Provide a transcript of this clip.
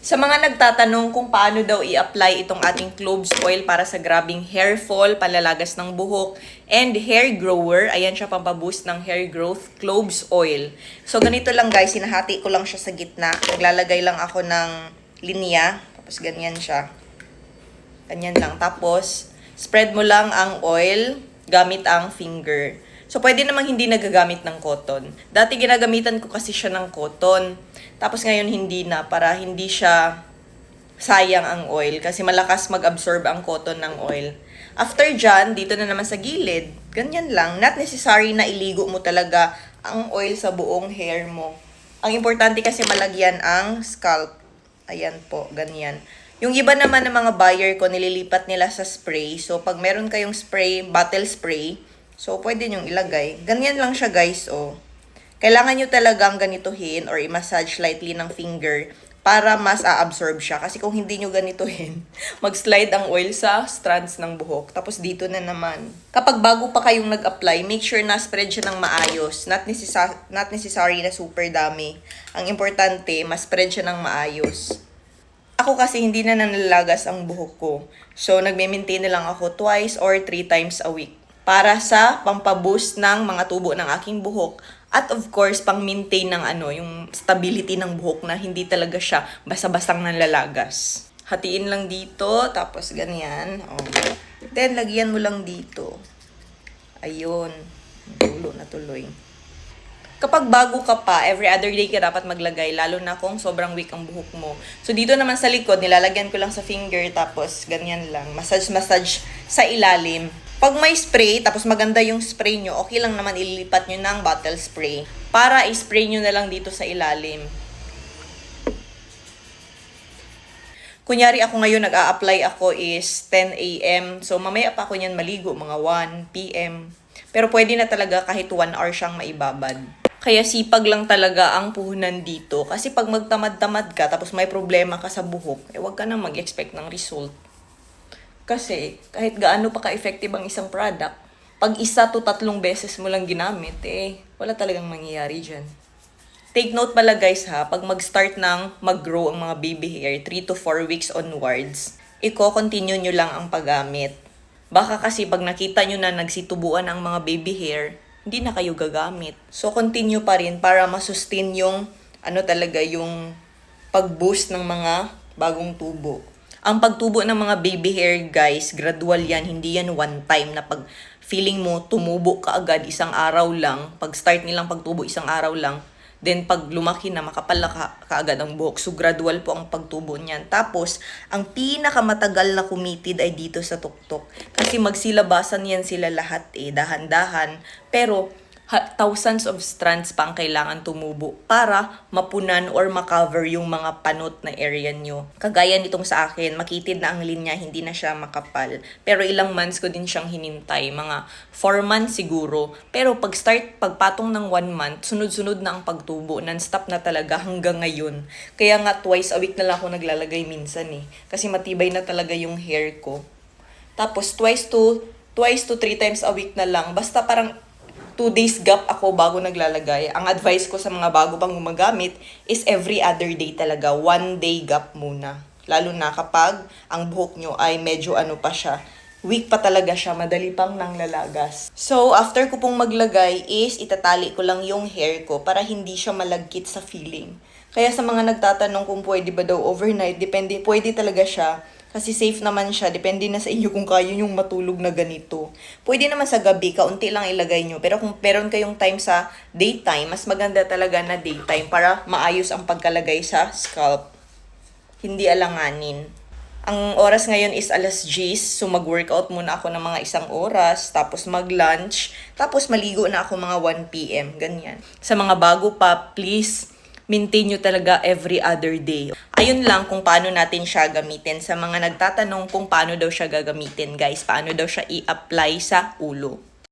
Sa mga nagtatanong kung paano daw i-apply itong ating cloves oil para sa grabing hair fall, palalagas ng buhok, and hair grower, ayan siya pampaboost ng hair growth cloves oil. So ganito lang guys, sinahati ko lang siya sa gitna. Naglalagay lang ako ng linya, tapos ganyan siya. Ganyan lang. Tapos, spread mo lang ang oil gamit ang finger. So, pwede namang hindi nagagamit ng cotton. Dati ginagamitan ko kasi siya ng cotton. Tapos ngayon hindi na para hindi siya sayang ang oil kasi malakas mag-absorb ang cotton ng oil. After dyan, dito na naman sa gilid, ganyan lang. Not necessary na iligo mo talaga ang oil sa buong hair mo. Ang importante kasi malagyan ang scalp. Ayan po, ganyan. Yung iba naman ng mga buyer ko, nililipat nila sa spray. So, pag meron kayong spray, bottle spray, so, pwede nyong ilagay. Ganyan lang siya, guys, oh. Kailangan nyo talagang ganituhin or i-massage lightly ng finger para mas a-absorb siya. Kasi kung hindi nyo ganituhin, mag-slide ang oil sa strands ng buhok. Tapos dito na naman. Kapag bago pa kayong nag-apply, make sure na spread siya ng maayos. Not, necessa- not necessary na super dami. Ang importante, mas spread siya ng maayos. Ako kasi hindi na nanlalagas ang buhok ko. So, nagme-maintain na lang ako twice or three times a week. Para sa pampaboost ng mga tubo ng aking buhok. At of course, pang-maintain ng ano, yung stability ng buhok na hindi talaga siya basa-basang nanlalagas. Hatiin lang dito, tapos ganyan. Oh. Then, lagyan mo lang dito. Ayun. Tulo na tuloy. Kapag bago ka pa, every other day ka dapat maglagay, lalo na kung sobrang weak ang buhok mo. So, dito naman sa likod, nilalagyan ko lang sa finger, tapos ganyan lang. Massage-massage sa ilalim. Pag may spray, tapos maganda yung spray nyo, okay lang naman ililipat nyo ng bottle spray. Para i-spray nyo na lang dito sa ilalim. Kunyari ako ngayon nag-a-apply ako is 10 a.m. So mamaya pa ako niyan maligo, mga 1 p.m. Pero pwede na talaga kahit 1 hour siyang maibabad. Kaya sipag lang talaga ang puhunan dito. Kasi pag magtamad-tamad ka, tapos may problema ka sa buhok, eh wag ka na mag-expect ng result. Kasi kahit gaano pa ka-effective ang isang product, pag isa to tatlong beses mo lang ginamit, eh wala talagang mangyayari dyan. Take note pala guys ha, pag mag-start ng mag-grow ang mga baby hair, 3 to 4 weeks onwards, i-continue nyo lang ang paggamit. Baka kasi pag nakita nyo na nagsitubuan ang mga baby hair, hindi na kayo gagamit. So continue pa rin para masustain yung ano talaga yung pag-boost ng mga bagong tubo. Ang pagtubo ng mga baby hair guys, gradual yan, hindi yan one time na pag feeling mo tumubo ka agad isang araw lang, pag start nilang pagtubo isang araw lang, Then, pag lumaki na, makapal na ka, kaagad ang buhok. So, gradual po ang pagtubo niyan. Tapos, ang pinakamatagal na kumitid ay dito sa tuktok. Kasi magsilabasan yan sila lahat eh, dahan-dahan. Pero, thousands of strands pa ang kailangan tumubo para mapunan or makover yung mga panot na area nyo. Kagaya nitong sa akin, makitid na ang linya, hindi na siya makapal. Pero ilang months ko din siyang hinintay, mga 4 months siguro. Pero pag start, pagpatong ng 1 month, sunod-sunod na ang pagtubo, non-stop na talaga hanggang ngayon. Kaya nga twice a week na lang ako naglalagay minsan eh. Kasi matibay na talaga yung hair ko. Tapos twice to twice to three times a week na lang. Basta parang two days gap ako bago naglalagay. Ang advice ko sa mga bago pang gumagamit is every other day talaga. One day gap muna. Lalo na kapag ang buhok nyo ay medyo ano pa siya. Weak pa talaga siya, madali pang nanglalagas. So, after ko pong maglagay is itatali ko lang yung hair ko para hindi siya malagkit sa feeling. Kaya sa mga nagtatanong kung pwede ba daw overnight, depende, pwede talaga siya. Kasi safe naman siya. Depende na sa inyo kung kaya yung matulog na ganito. Pwede naman sa gabi, kaunti lang ilagay nyo. Pero kung meron kayong time sa daytime, mas maganda talaga na daytime para maayos ang pagkalagay sa scalp. Hindi alanganin. Ang oras ngayon is alas 10, so mag-workout muna ako ng mga isang oras, tapos mag-lunch, tapos maligo na ako mga 1pm, ganyan. Sa mga bago pa, please, maintain nyo talaga every other day. Ayun lang kung paano natin siya gamitin. Sa mga nagtatanong kung paano daw siya gagamitin, guys, paano daw siya i-apply sa ulo.